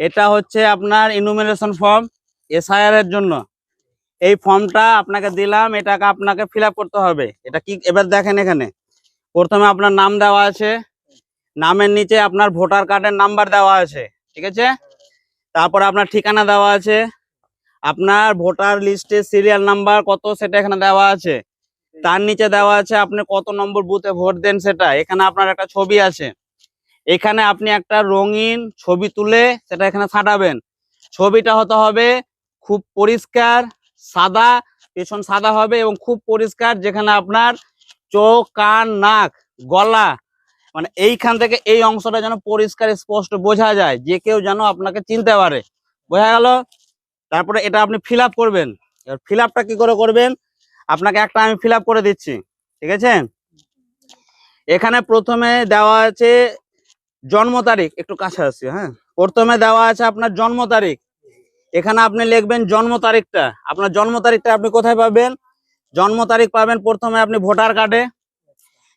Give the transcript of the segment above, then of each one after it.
এটা হচ্ছে আপনার ইনুমিনেশন ফর্ম এসআইআর এর জন্য। এই ফর্মটা আপনাকে দিলাম, এটাকে আপনাকে ফিল করতে হবে। এটা কি, এবার দেখেন এখানে। প্রথমে আপনার নাম দেওয়া আছে, নামের নিচে আপনার ভোটার কার্ডের নাম্বার দেওয়া আছে, ঠিক আছে? তারপর আপনার ঠিকানা দেওয়া আছে, আপনার ভোটার লিস্টে সিরিয়াল নাম্বার কত সেটা এখানে দেওয়া আছে। তার নিচে দেওয়া আছে আপনি কত নম্বর বুথে ভোট দেন সেটা, এখানে আপনার একটা ছবি আছে। এখানে আপনি একটা রঙিন ছবি তুলে সেটা এখানে ছাটাবেন ছবিটা হতে হবে খুব পরিষ্কার, সাদা, পেছন সাদা হবে এবং খুব পরিষ্কার যেখানে আপনার চোখ, কান, নাক, গলা মানে এইখান থেকে এই অংশটা যেন পরিষ্কার, স্পষ্ট বোঝা যায়, যে কেউ যেন আপনাকে চিনতে পারে। বোঝা গেল? তারপরে এটা আপনি ফিল করবেন। এবার ফিল কি করে করবেন? আপনাকে একটা আমি ফিল করে দিচ্ছি। ঠিক আছে? এখানে প্রথমে দেওয়া আছে জন্ম তারিখ, একটু কাছে আসছি হ্যাঁ? প্রথমে দেওয়া আছে আপনার জন্ম তারিখ। এখানে আপনি লিখবেন জন্ম তারিখটা। আপনার জন্ম তারিখটা আপনি কোথায় পাবেন? জন্ম তারিখ পাবেন প্রথমে আপনি ভোটার কার্ডে।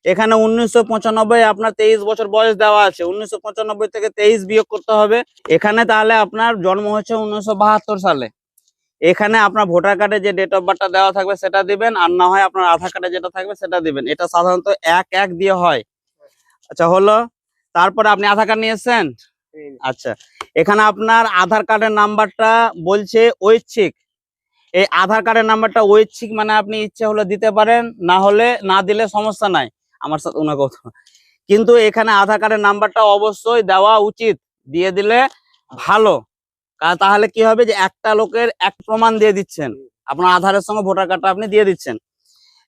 এখানে উনিশশো পঁচানব্বই আপনার তেইশ বছর বয়স দেওয়া আছে। উনিশশো পঁচানব্বই থেকে তেইশ বিয়োগ করতে হবে। এখানে তাহলে আপনার জন্ম হচ্ছে উনিশশো বাহাত্তর সালে। এখানে আপনার ভোটার কার্ডে যে ডেট অফ বার্থটা দেওয়া থাকবে সেটা দিবেন, আর না হয় আপনার আধার কার্ডে যেটা থাকবে সেটা দিবেন। এটা সাধারণত এক এক দিয়ে হয়। আচ্ছা হলো তারপরে আপনি আধার কার্ড নিয়ে। এসছেন আচ্ছা এখানে আপনার আধার কার্ডের নাম্বারটা বলছে ঐচ্ছিক। এই আধার কার্ডের নাম্বারটা ঐচ্ছিক মানে আপনি ইচ্ছে হলে দিতে পারেন না হলে না দিলে সমস্যা নাই। আমার সাথে ওনার কথা। কিন্তু এখানে আধার কার্ডের নাম্বারটা অবশ্যই দেওয়া উচিত। দিয়ে দিলে ভালো। তাহলে কি হবে যে একটা লোকের এক প্রমাণ দিয়ে দিচ্ছেন। আপনার আধারের সঙ্গে ভোটার কার্ডটা আপনি দিয়ে দিচ্ছেন।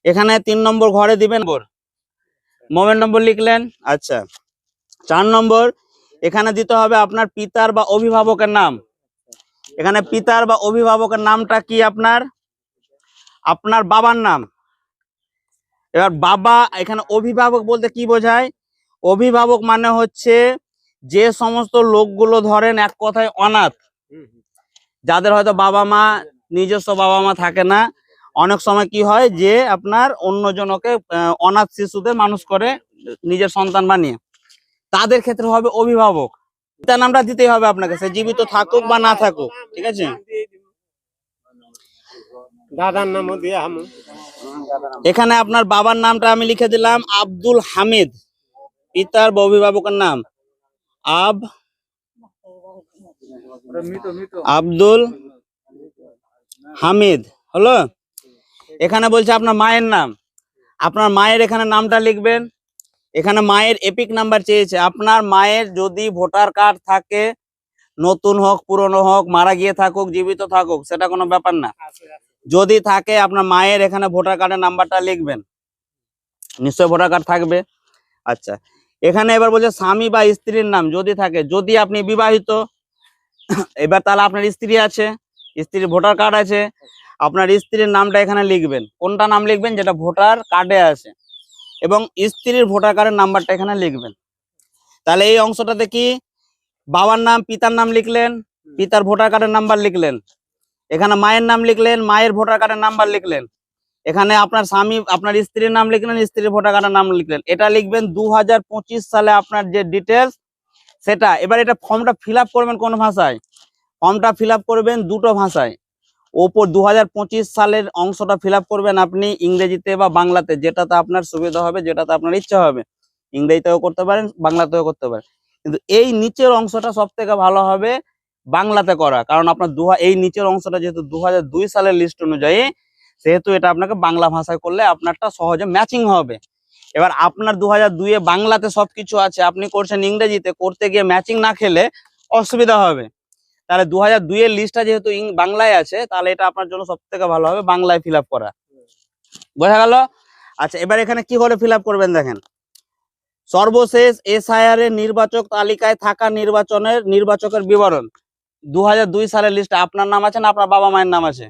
এখানে তিন নম্বর ঘরে দিবেন। মোবাইল নম্বর লিখলেন। আচ্ছা। চার নম্বর, এখানে দিতে হবে আপনার পিতার বা অভিভাবকের নাম। এখানে পিতার বা অভিভাবকের নামটা কি আপনার? আপনার বাবার নাম। এবার বাবা, এখানে অভিভাবক বলতে কি বোঝায়? অভিভাবক মানে হচ্ছে যে সমস্ত লোকগুলো ধরেন এক কথায় অনাথ। যাদের হয়তো বাবা মা, নিজস্ব বাবা মা থাকে না। অনেক সময় কি হয় যে আপনার অন্যজনকে অনাথ শিশুদের মানুষ করে নিজের সন্তান বানিয়ে। তাদের ক্ষেত্রে হবে অভিভাবক। তার নামটা দিতেই হবে আপনাকে সে জীবিত থাকুক বা না থাকুক ঠিক আছে? দাদার নামও দিয়ে আমি এখানে আপনার বাবার নামটা আমি লিখে দিলাম আব্দুল হামিদ। পিতার বা অভিভাবকের নাম। আব আব্দুল হামিদ। হলো? এখানে বলছে আপনার মায়ের নাম। আপনার মায়ের এখানে নামটা লিখবেন। এখানে মায়ের এপিক নাম্বার চেয়েছে। আপনার মায়ের যদি ভোটার কার্ড থাকে নতুন হোক পুরনো হোক মারা গিয়ে থাকুক জীবিত থাকুক সেটা কোনো ব্যাপার না। যদি থাকে আপনার মায়ের এখানে ভোটার কার্ডের নাম্বারটা লিখবেন। নিশ্চয় ভোটার কার্ড থাকবে। আচ্ছা এখানে এবার বলছে স্বামী বা স্ত্রীর নাম যদি থাকে যদি আপনি বিবাহিত এবার তাহলে আপনার স্ত্রী আছে স্ত্রীর ভোটার কার্ড আছে আপনার স্ত্রীর নামটা এখানে লিখবেন। কোনটা নাম লিখবেন? যেটা ভোটার কার্ডে আছে। এবং স্ত্রীর ভোটার কার্ডের নাম্বারটা এখানে লিখবেন। তাহলে এই অংশটাতে কি? বাবার নাম, পিতার নাম লিখলেন, পিতার ভোটার কার্ডের নাম্বার লিখলেন। এখানে মায়ের নাম লিখলেন, মায়ের ভোটার কার্ডের নাম্বার লিখলেন। এখানে আপনার স্বামী, আপনার স্ত্রীর নাম লিখলেন, স্ত্রীর ভোটার কার্ডের নাম লিখলেন। এটা লিখবেন দু হাজার পঁচিশ সালে আপনার যে ডিটেলস সেটা। এবার এটা ফর্মটা ফিল করবেন কোন ভাষায়? ফর্মটা ফিল করবেন দুটো ভাষায়। ওপর দু হাজার পঁচিশ সালের অংশটা ফিল করবেন আপনি ইংরেজিতে বা বাংলাতে, যেটাতে আপনার সুবিধা হবে, যেটাতে আপনার ইচ্ছা হবে। ইংরেজিতেও করতে পারেন, বাংলাতেও করতে পারেন। কিন্তু এই নিচের অংশটা সব থেকে ভালো হবে বাংলাতে করা। কারণ আপনার দু এই নিচের অংশটা যেহেতু দু হাজার দুই সালের লিস্ট অনুযায়ী, সেহেতু এটা আপনাকে বাংলা ভাষায় করলে আপনারটা সহজে ম্যাচিং হবে। এবার আপনার দু হাজার দুইয়ে বাংলাতে সবকিছু আছে, আপনি করছেন ইংরেজিতে, করতে গিয়ে ম্যাচিং না খেলে অসুবিধা হবে। তাহলে দু হাজার দুইয়ের লিস্টটা যেহেতু ইং- বাংলায় আছে তাহলে এটা আপনার জন্য সব থেকে ভালো হবে বাংলায় ফিল করা। বোঝা গেল? আচ্ছা এবার এখানে কি করে ফিল করবেন দেখেন। সর্বশেষ এসআইআর এর নির্বাচক তালিকায় থাকা নির্বাচনের নির্বাচকের বিবরণ। দু হাজার দুই সালের লিস্টে আপনার নাম আছে না আপনার বাবা মায়ের নাম আছে।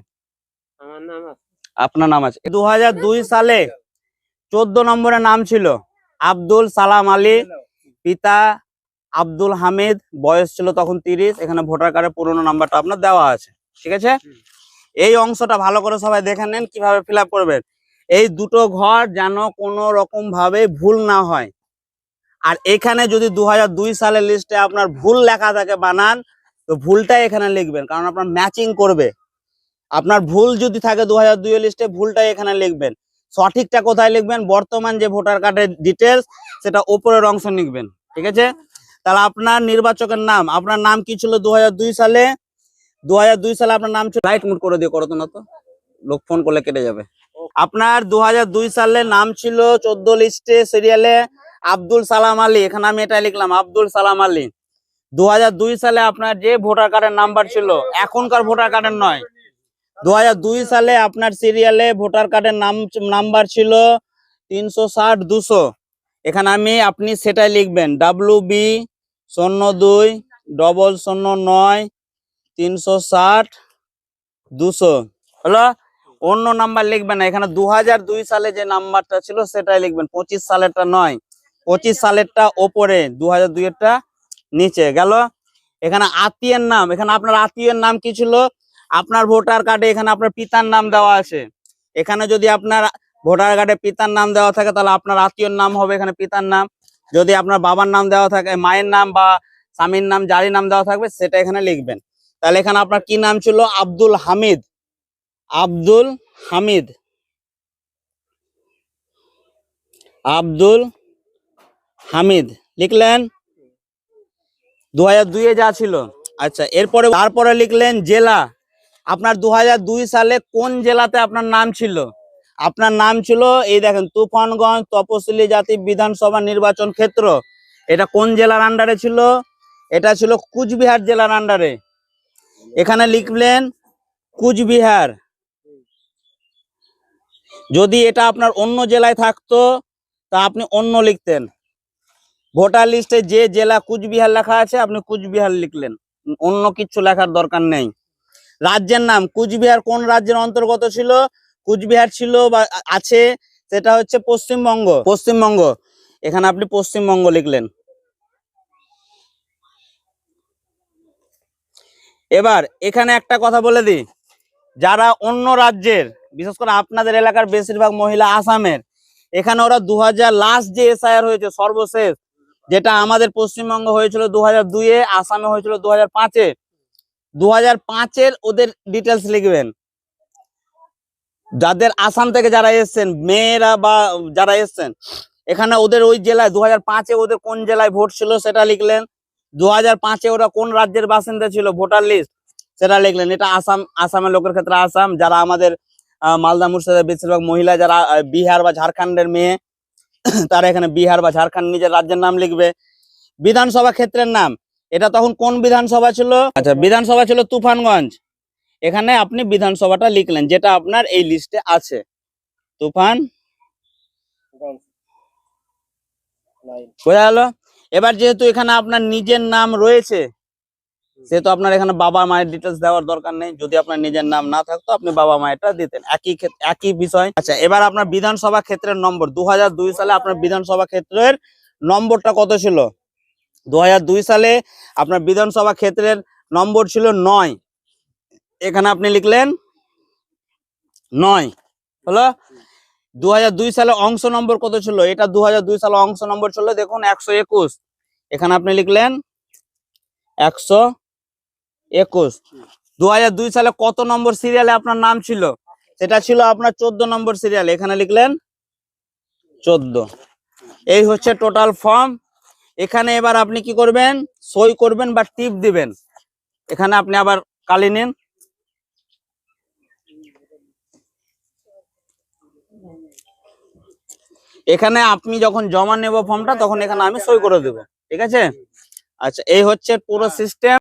আপনার নাম আছে। দু হাজার দুই সালে চোদ্দ নম্বরে নাম ছিল আব্দুল সালাম আলী পিতা আব্দুল হামিদ, বয়স ছিল তখন তিরিশ, এখানে ভোটার কার্ডের পুরোনো নাম্বারটা আপনার দেওয়া আছে, ঠিক আছে? এই অংশটা ভালো করে সবাই দেখে নেন, কীভাবে ফিল করবেন। এই দুটো ঘর যেন কোনো রকম ভাবে ভুল না হয়। আর এখানে যদি দু হাজার দুই সালের লিস্টে আপনার ভুল লেখা থাকে বানান, তো ভুলটা এখানে লিখবেন, কারণ আপনার ম্যাচিং করবে। আপনার ভুল যদি থাকে দু হাজার দুই লিস্টে, ভুলটাই এখানে লিখবেন। সঠিকটা কোথায় লিখবেন? বর্তমান যে ভোটার কার্ডের ডিটেলস সেটা ওপরের অংশ লিখবেন, ঠিক আছে? তাহলে আপনার নির্বাচকের নাম, আপনার নাম কি ছিল দু হাজার দুই সালে? দু হাজার দুই সালে আপনার নাম ছিল লাইট মুড করে দিয়ে করো তো না তো। লোক ফোন করলে কেটে যাবে। আপনার দু হাজার দুই সালে নাম ছিল চোদ্দ লিস্টে সিরিয়ালে আব্দুল সালাম আলী। এখানে আমি এটা লিখলাম, আব্দুল সালাম আলী। দুহাজার দুই সালে আপনার যে ভোটার কার্ডের নাম্বার ছিল, এখনকার ভোটার কার্ডের নয়। দু সালে আপনার সিরিয়ালে ভোটার কার্ডের নাম, নাম্বার ছিল তিনশো ষাট দুশো। এখানে আমি, আপনি সেটাই লিখবেন ডাব্লু বি শূন্য দুই ডবল শূন্য নয়, তিনশো ষাট, দুশো। হলো অন্য নাম্বার লিখবেন না, এখানে দু সালে যে নাম্বারটা ছিল সেটাই লিখবেন, পঁচিশ সালেরটা নয়, পঁচিশ সালেরটা ওপরে দু হাজার দুইয়েরটা নিচে, গেল। এখানে আত্মীয়ের নাম, এখানে আপনার আত্মীয়ের নাম কি ছিল? আপনার ভোটার কার্ডে এখানে আপনার পিতার নাম দেওয়া আছে। এখানে যদি আপনার ভোটার কার্ডে পিতার নাম দেওয়া থাকে, তাহলে আপনার আত্মীয়র নাম হবে এখানে পিতার নাম। যদি আপনার বাবার নাম দেওয়া থাকে, মায়ের নাম বা স্বামীর নাম, যারই নাম দেওয়া থাকবে, সেটা এখানে লিখবেন। তাহলে এখানে আপনার কি নাম ছিল? আব্দুল হামিদ। আব্দুল হামিদ। আব্দুল হামিদ। লিখলেন? দু হাজার দুইয়ে যা ছিল। আচ্ছা এরপরে, তারপরে লিখলেন জেলা। আপনার দু সালে কোন জেলাতে আপনার নাম ছিল? আপনার নাম ছিল, এই দেখেন, তুফানগঞ্জ তপশিলি জাতি বিধানসভা নির্বাচন ক্ষেত্র। এটা কোন জেলার আন্ডারে ছিল? এটা ছিল কুচবিহার জেলার আন্ডারে এখানে লিখলেন কুচবিহার। যদি এটা আপনার অন্য জেলায় থাকতো, তা আপনি অন্য লিখতেন। ভোটার লিস্টে যে জেলা কুচবিহার লেখা আছে, আপনি কুচবিহার লিখলেন। অন্য কিছু লেখার দরকার নেই। রাজ্যের নাম, কুচবিহার কোন রাজ্যের অন্তর্গত ছিল? কুচবিহার ছিল বা আছে, সেটা হচ্ছে পশ্চিমবঙ্গ। পশ্চিমবঙ্গ। এখানে আপনি পশ্চিমবঙ্গ লিখলেন। এবার এখানে একটা কথা বলে দিই। যারা অন্য রাজ্যের, বিশেষ করে আপনাদের এলাকার বেশিরভাগ মহিলা আসামের, এখানে ওরা দু হাজার লাস্ট যে এসআইআর হয়েছে, সর্বশেষ, যেটা আমাদের পশ্চিমবঙ্গ হয়েছিল দু হাজার দুইয়ে, আসামে হয়েছিল দু হাজার পাঁচে। দু হাজার পাঁচের ওদের ডিটেলস লিখবেন। যাদের আসাম থেকে যারা এসছেন, মেয়েরা বা যারা এসছেন, এখানে ওদের ওই জেলায় দু হাজার ওদের কোন জেলায় ভোট ছিল সেটা লিখলেন। দু হাজার ওরা কোন রাজ্যের বাসিন্দা ছিল ভোটার লিস্ট সেটা লিখলেন। এটা আসাম, আসামের লোকের ক্ষেত্রে আসাম। যারা আমাদের মালদা মুর্শিদাবাদ বেশিরভাগ মহিলা যারা বিহার বা ঝাড়খণ্ডের মেয়ে, তারা এখানে বিহার বা ঝাড়খণ্ড নিজের রাজ্যের নাম লিখবে। বিধানসভা ক্ষেত্রের নাম, এটা তখন কোন বিধানসভা ছিল? আচ্ছা বিধানসভা ছিল তুফানগঞ্জ। এখানে আপনি বিধানসভাটা লিখলেন যেটা আপনার এই লিস্টে আছে। তুফান? বোঝা গেল? এবার যেহেতু এখানে আপনার নিজের নাম রয়েছে সেহেতু আপনার এখানে বাবা মায়ের ডিটেলস দেওয়ার দরকার নেই। যদি আপনার নিজের নাম না থাকতো আপনি বাবা মায়েরটা দিতেন। একই একই বিষয়। আচ্ছা এবার আপনার বিধানসভা ক্ষেত্রের নম্বর। দু হাজার দুই সালে আপনার বিধানসভা ক্ষেত্রের নম্বরটা কত ছিল? দু হাজার দুই সালে আপনার বিধানসভা ক্ষেত্রের নম্বর ছিল নয়। এখানে আপনি লিখলেন নয়। হলো? দু দুই সালে অংশ নম্বর কত ছিল? এটা দু দুই সালে অংশ নম্বর ছিল, দেখুন, একশো একুশ। এখানে আপনি লিখলেন একশো একুশ। দু দুই সালে কত নম্বর সিরিয়ালে আপনার নাম ছিল? সেটা ছিল আপনার চোদ্দ নম্বর সিরিয়াল। এখানে লিখলেন চোদ্দ। এই হচ্ছে টোটাল ফর্ম। এখানে এবার আপনি কি করবেন? সই করবেন বা টিপ দিবেন। এখানে আপনি আবার কালি নিন। এখানে আপনি যখন জমা নেব ফর্মটা তখন এখানে আমি সই করে দেব। ঠিক আছে? আচ্ছা এই হচ্ছে পুরো সিস্টেম